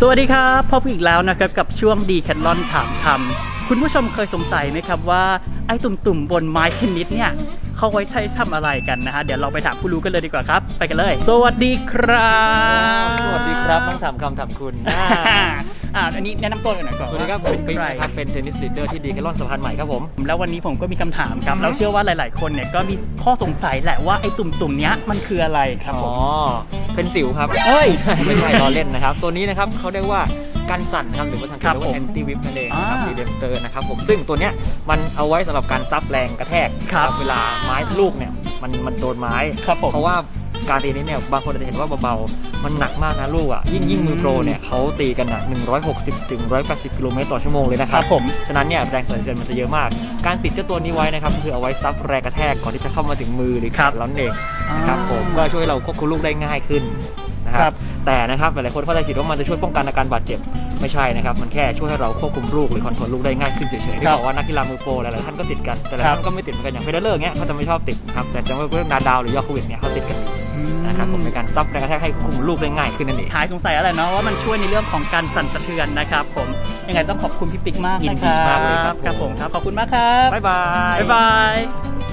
สวัสดีครับพบกันอีกแล้วนะครับกับช่วงดีแคทลอนถามคำคุณผู้ชมเคยสงสัยไหมครับว่าไอ้ตุ่มๆบนไม้เทนนิสเนี่ยเขาไว้ใช้ทำอะไรกันนะฮะเดี๋ยวเราไปถามผู้รู้กันเลยดีกว่าครับ ไปกันเลย สวัสดีครับสวัสดีครับน้องถามคำถามคุณอ่าอ่าอันนี้แนะนำตัวหน่อยก่อนสวัสดีครับผมเป็นปิ๊กใครนะครับเป็นเทนนิสลีดเดอร์ที่ดีแคลอนสะพานใหม่ครับผมแล้ววันนี้ผมก็มีคำถามครับอือฮึแล้วเชื่อว่าหลาย ๆ คนเนี่ยก็มีข้อสงสัยแหละว่าไอ้ตุ่มๆเนี้ยมันคืออะไรครับผอ๋อม เป็นสิวครับ เฮ้ย ไม่ใช่ล้อเล่นนะครับ ตัวนี้นะครับเขาเรียกว่ากันสั่นครับหรือว่าทางครัการบเรียกว่าผมแอนตี้วิปนั่นเองนะครับอ่าดีเดมเตอร์นะครับผมซึ่งตัวเนี้ยมันเอาไว้สำหรับการซับแรงกระแทกครับเวลาไม้ลูกเนี่ยมันมันโดนไม้ ครับผม เพราะว่า การตีนี้เนี่ยบางคนอาจจะเห็นว่าเบาๆ มันหนักมากนะลูกอะ ยิ่งยิ่งมือโปรเนี่ยเขาตีกันอะ160ถึง180 กิโลเมตรต่อชั่วโมงเลยนะคครัรับบผม ฉะนั้นเนี่ยแรงสั่นสะเทือนมันจะเยอะมาก การติดเจ้าตัวนี้ไว้นะครับคือเอาไว้ซับแรงกระแทกก่อนที่จะเข้ามาถึงมือหรือครัขาบเรานั่นเองนะครับผมก็ช่วยให้เราควบคุมลูกได้ง่ายขึ้นนะคครัรับบแต่นะครับหลายๆคนเข้าใจผิดว่ามันจะช่วยป้องกันอาการบาดเจ็บไม่ใช่นะครับ มันแค่ช่วยให้เราควบคุมลูกหรือคอนโทรลลูกได้ง่ายขึ้นเฉยๆที่ครับบอกว่านักกีฬามือโปรหลายๆท่านก็ติดกันแต่หลายครับท่านก็ไม่ติดเหมือนกันอย่างเฟเดเลอร์เงี้ยเขาจะไม่ชอบติดนะครับแต่จะไม่เรื่องนาดาวหรือยอโควิดเนี่ยเขาติดกัน นะครับผมในการซับแรงกระแทกให้ควบคุมลูกได้ง่ายขึ้นนั่นเองหายสงสัยอะไรเนาะว่ามันช่วยในเรื่องของการสั่นสะเทือนนะครับผมยังไไงต้องขอบคุณพี่ปิ๊กมากยินนะคดีรับมากเลยครับครับผมครับขอบคุณมากครับ บ๊ายบาย บ๊ายบาย